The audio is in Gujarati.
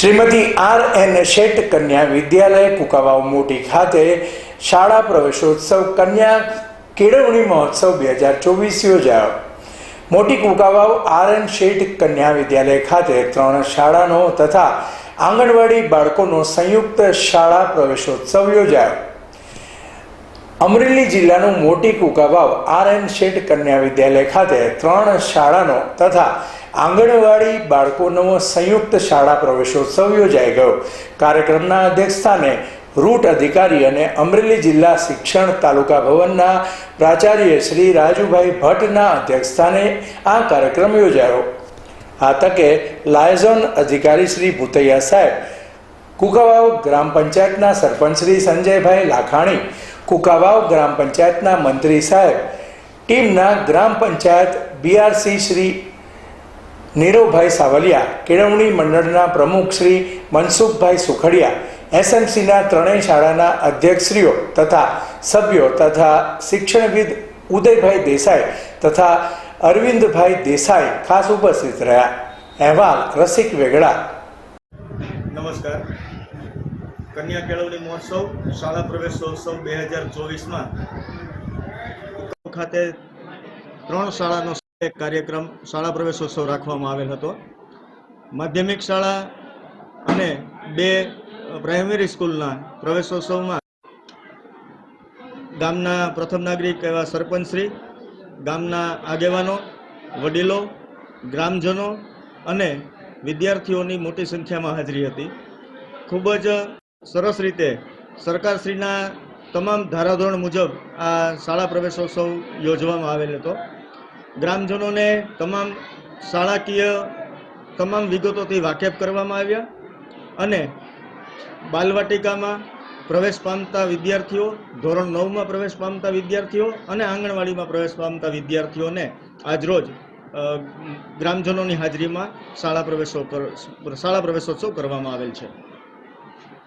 શ્રીમતી આર એન શેઠ કન્યા વિદ્યાલય કુકાવાવ મોટી ખાતે શાળા પ્રવેશોત્સવ કન્યા કેળવણી મહોત્સવ બે હજાર ચોવીસ યોજાયો. મોટી કુકાવાવ આર એન શેઠ કન્યા વિદ્યાલય ખાતે ત્રણ શાળાનો તથા આંગણવાડી બાળકોનો સંયુક્ત શાળા પ્રવેશોત્સવ યોજાયો. અમરેલી જિલ્લાનું મોટી કુકાવાવ આર એન શેઠ કન્યા વિદ્યાલય ખાતે ત્રણ શાળાનો તથા આંગણવાડી બાળકોનો સંયુક્ત શાળા પ્રવેશોત્સવ યોજાઈ ગયો. કાર્યક્રમના અધ્યક્ષસ્થાને રૂટ અધિકારી અને અમરેલી જિલ્લા શિક્ષણ તાલુકા ભવનના પ્રાચાર્ય શ્રી રાજુભાઈ ભટ્ટના અધ્યક્ષસ્થાને આ કાર્યક્રમ યોજાયો. આ તકે લાયઝોન અધિકારી શ્રી ભૂતૈયા સાહેબ, કુકાવાવ ગ્રામ પંચાયતના સરપંચ શ્રી સંજયભાઈ લાખાણી કુકાવાવ ગ્રામ પંચાયતના મંત્રી સાહેબ. ટીમના ગ્રામ પંચાયત બીઆરસી શ્રી નીરવભાઈ સાવલિયા, કેળવણી મંડળના પ્રમુખ શ્રી મનસુખભાઈ સુખડિયા એસએમસીના ત્રણેય શાળાના અધ્યક્ષશ્રીઓ તથા સભ્યો તથા શિક્ષણવિદ ઉદયભાઈ દેસાઈ તથા અરવિંદભાઈ દેસાઈ ખાસ ઉપસ્થિત રહ્યા. અહેવાલ રસિક વેગડા. નમસ્કાર. કન્યા કેળવણી મહોત્સવ, શાળા પ્રવેશોત્સવ બે હજાર ચોવીસમાં. ખાતે ત્રણ શાળાનો એક કાર્યક્રમ, શાળા પ્રવેશોત્સવ રાખવામાં આવેલ હતો. માધ્યમિક શાળા અને બે પ્રાઇમરી સ્કૂલના પ્રવેશોત્સવમાં ગામના પ્રથમ નાગરિક એવા સરપંચશ્રી, ગામના આગેવાનો, વડીલો, ગ્રામજનો અને વિદ્યાર્થીઓની મોટી સંખ્યામાં હાજરી હતી. ખૂબ જ સરસ રીતે સરકારશ્રીના તમામ ધારાધોરણ મુજબ આ શાળા પ્રવેશોત્સવ યોજવામાં આવેલ હતો. ગ્રામજનોને તમામ શાળાકીય તમામ વિગતોથી વાકેફ કરવામાં આવ્યા અને બાલવાટિકામાં પ્રવેશ પામતા વિદ્યાર્થીઓ, ધોરણ નવમાં પ્રવેશ પામતા વિદ્યાર્થીઓ અને આંગણવાડીમાં પ્રવેશ પામતા વિદ્યાર્થીઓને આજરોજ ગ્રામજનોની હાજરીમાં શાળા પ્રવેશો શાળા પ્રવેશોત્સવ કરવામાં આવેલ છે.